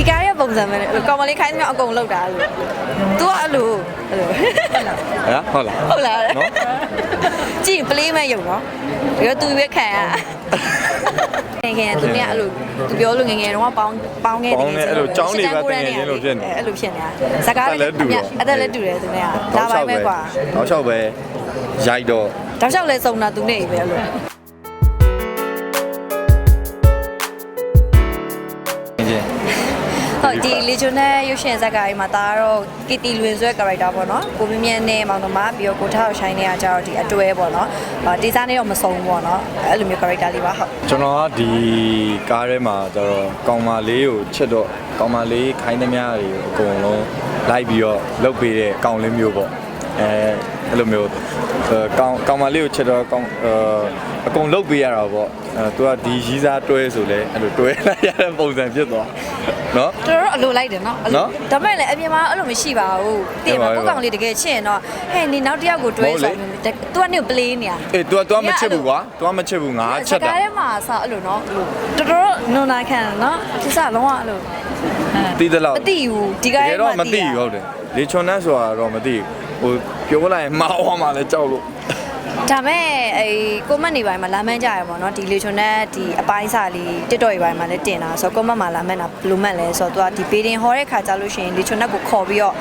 ဒီကားရဲ့ပုံစံပဲကောင်မလေးခိုင်းတယ်အကုန်လောက်တာလို့ तू ကအဲ့လိုအဲ့လိုဟမ်ဟုတ်လားဟုတ်လားနော်ကြည့် play မဲ့ရုံနော်ဒါတော့ तू ပဲခံရငယ်ငယ်သူကအဲ့လိုသူပြောလို့ငယ်ငယ်တော့ပေါင်းပေါင်းခဲ့တယ်ငယ်ဆိုတော့အဲ့လိုကြောင်းနေပါတကယ်ချင်းလို့ဖြစ်နေအဲ့လိုဖြစ်နေတာဇကားလည်းတူတယ်အသက်လည်းတူတယ်သူကဒါပါပဲကွာနောက်လျှောက်ပဲရိုက်တော့တောက်လျှောက်လဲစုံတာသူနဲ့ပဲအဲ့လို တ်ဒီလီဂျွန်နဲ့ရုပ်ရှင်ဇာတ်ကားကြီးမှာဒါကတော့ကီတီလွင်ဆွဲ character ပေါ့နော်ကိုမြင့်မြင့်နဲ့မောင်နှမပြီးတော့ကိုထားအောင်ရှိုင်းနေတာကြတော့ဒီအတွဲပေါ့နော်အာဒီဇိုင်းနဲ့တော့မစုံဘူးပေါ့နော်အဲ့လိုမျိုး character လေးပါဟုတ်ကျွန်တော်ကဒီကားထဲမှာကျတော့ကောင်မလေးကိုချစ်တော့ကောင်မလေးခိုင်းသမျှတွေကိုအကုန်လုံးလိုက်ပြီးတော့လုတ်ပေးတဲ့ကောင်လေးမျိုးပေါ့အဲ အဲ့လိုမျိုးအဲကောင်ကောင်မလေးကိုချစ်တော့ကောင်အဲအကုန်လုတ်ပေးရတာပေါ့အဲသူကဒီရီးစားတွဲဆိုလဲအဲ့လိုတွဲလိုက်ရတဲ့ပုံစံဖြစ်သွားနော် တော်တော်အလိုလိုက်တယ်နော်အဲ့လို နော် ဒါပေမဲ့လည်းအပြင်မှာအဲ့လိုမရှိပါဘူးတည်မှာ ဟုတ် ကို ပါ ယ့်ကောင်လေးတကယ်ချစ်ရင်တော့ဟဲ့နေနောက်တစ်ယောက်ကိုတွဲ ဟုတ်လေ ဆောင်တယ်သူကနေပလေးနေရ အေး तू က तू ကမချစ်ဘူးကွာ तू ကမချစ်ဘူးငါချက် ကား တာ ထဲမှာစအဲ့လိုနော်အဲ့လိုတော်တော်နွန်နာခံနော်ဒီစားလုံးဝအဲ့လို တီးတယ်လို့ မသိဘူးဒီကား တက ထဲ ယ်တော့ မှာ မသိဘူးဟုတ်တယ်လေချွန်နန်းဆိုတာတော့မသိဘူး ဟိုပြောလိုက်ရင်မှားအောင်မှလည်းကြောက်လို့ ဒါမဲ့အဲကိုမတ်နေပိုင်းမှာလာမန်းကြရပါတော့ဒီလေချွန်နဲ့ဒီအပိုင်းစာလေးတစ်တော်ရီပိုင်းမှာလည်းတင်တာဆိုတော့ကိုမတ်မှာလာမန်းတာဘယ်လိုမှတ်လဲဆိုတော့သူကဒီဘေဒင်ဟောတဲ့ခါကြလို့ရှိရင်လေချွန်နဲ့ကိုခေါ်ပြီးတော့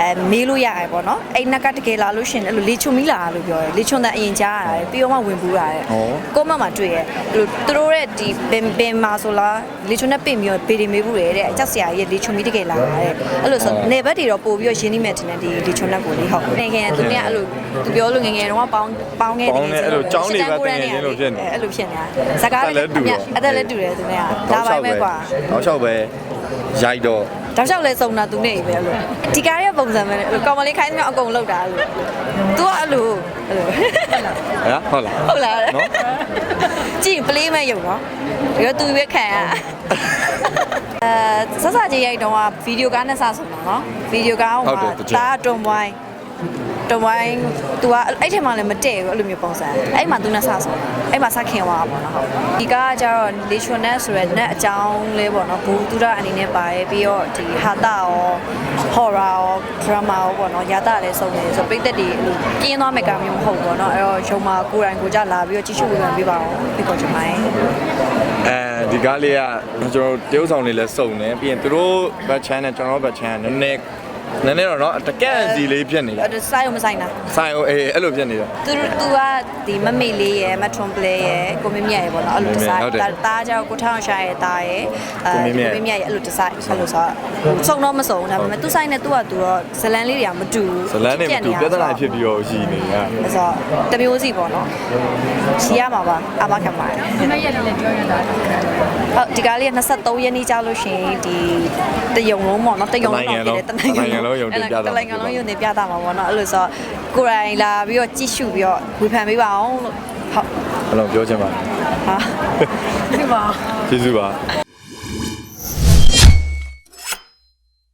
အဲမေးလို့ရရပေါ့နော်အဲ့နက်ကတကယ်လာလို့ရှိရင်အဲ့လိုလေချွန်မီလာလို့ပြောတယ်လေချွန်တဲ့အရင်ကြားရတယ်ပြီးတော့မှဝင်ပူးတာတယ်ကိုမတ်မှာတွေ့ရအဲ့လိုသူတို့ရဲ့ဒီဘင်ဘင်မာဆိုလားလေချွန်နဲ့ပြင်ပြီးတော့ဘေဒင်မေးဘူးလေတဲ့အကြောက်စရာရဲ့လေချွန်မီတကယ်လာတယ်အဲ့လိုဆိုနေဘက်တွေတော့ပို့ပြီးတော့ရင်းနှီးမဲ့တင်တဲ့ဒီလေချွန်နဲ့ကိုလေဟုတ်ငယ်ငယ်သူနဲ့အဲ့လိုသူပြောလို့ငယ်ငယ်တော့ပေါင်းပေါင်းခဲ့တယ် ပေါင်းနေအဲ့လိုចောင်းတွေပဲတကယ်ချင်းလို့ဖြစ်နေ အဲ့လိုဖြစ်နေတာဇကား အဲ့လည်းတူတော့ အဲ့ဒါလည်းတူတယ်သူနဲ့ကဒါပိုင်းပဲကွာ တော့လျှောက်ပဲရိုက်တော့ တောက်လျှောက်လဲစုံတာသူနဲ့ပဲအဲ့လိုဒီကားရဲ့ပုံစံပဲလေကောင်မလေးခိုင်းသမျှအကုန်လောက်တာအဲ့လို तू ကအဲ့လိုအဲ့လို ဟမ်ဟုတ်လား ဟုတ်လား နော် ကြည့်ရင်ပလေးမဲ့ယုံနော်ပြီးတော့ तू ရွက်ခံရအဲဆက်စကြီးရိုက်တော့ကဗီဒီယိုကားနဲ့စဆုံတာနော်ဗီဒီယိုကားဟိုမှာဒါတွန်ဝိုင်း တွန်ဝိုင်း तू ကအဲ့ထက်မှလည်းမတည့်ဘူးအဲ့လိုမျိုးပုံစံအဲ့မှာ तू နဲ့စဆုံအဲ့မှာစခင်သွားတာပေါ့နော်ဟုတ်ဒီကားကကျတော့လေချွန်နဲ့ဆိုရဲနဲ့အကြောင်းလေးပေါ့နော်ဘူးသူရအနေနဲ့ပါတယ်ပြီးတော့ဒီဟာတာရော horror ရော drama ရောပေါ့နော်ရာတာလည်းစုံနေဆိုပိတ်သက်တွေပြင်းသွားမယ့်ကောင်မျိုးမဟုတ်ဘူးပေါ့နော်အဲ့တော့ရုံမှာကိုယ်တိုင်ကိုကြလာပြီးတော့ကြည့်ရှုဝင်ပြပါအောင်ပြီးတော့ကျွန်မရဲ့အဲဒီကားလေးကကျွန်တော်တရုပ်ဆောင်လေးလည်းစုံတယ်ပြီးရင်သူတို့ဘတ်ချမ်းနဲ့ကျွန်တော်ဘတ်ချမ်းနည်းနည်း နည်းနည်းတော့เนาะတကက်စီလေးဖြစ်နေတယ် အဲ့ဒါစိုက်အောင်မဆိုင်တာ ဆိုင်ဟိုအေးအဲ့လိုဖြစ်နေတယ် သူသူကဒီမမေလေးရယ်မထွန်ပလေရယ်ကိုမင်းမြတ်ရယ်ပေါ့နော်အဲ့လိုဒီဇိုင်း ဟုတ်တယ် ဒါတားကြောင့်ကိုထောင်ရှာရယ်တားရယ်အဲ ကိုမင်းမြတ် ကိုမင်းမြတ်ရယ်အဲ့လိုဒီဇိုင်းအဲ့လိုဆိုတော့စုံတော့မစုံဒါပေမဲ့သူဆိုင်နဲ့သူကသူတော့ဇလန်လေးတွေကမတူဘူး ဇလန်းနေမတူပြဿနာဖြစ်ပြီးတော့ရှိနေတယ် အဲ့ဆိုတမျိုးစီပေါ့နော်ရှီရမှာပါအမခံပါတယ် ဒီမဲ့ရက်လေးလည်းပြောရတာ ဟုတ်ဒီကားလေးက23ရက်နေ့ကြာလို့ရှိရင်ဒီတယုံလုံးပေါ့နော်တယုံလုံးတော့ပြည်တယ်တနိုင် ငံလုံးယုံတင်ပြတာမှာပေါ့နော်အဲ့လိုဆိုကိုယ်တိုင်လာပြီးတော့ကြည့်ရှုပြီးတော့ဝေဖန်ပေးပါအောင်လို့ဟုတ်ဘယ်လိုပြောချင်ပါလဲဟာဒီပါကျေးဇူးပါ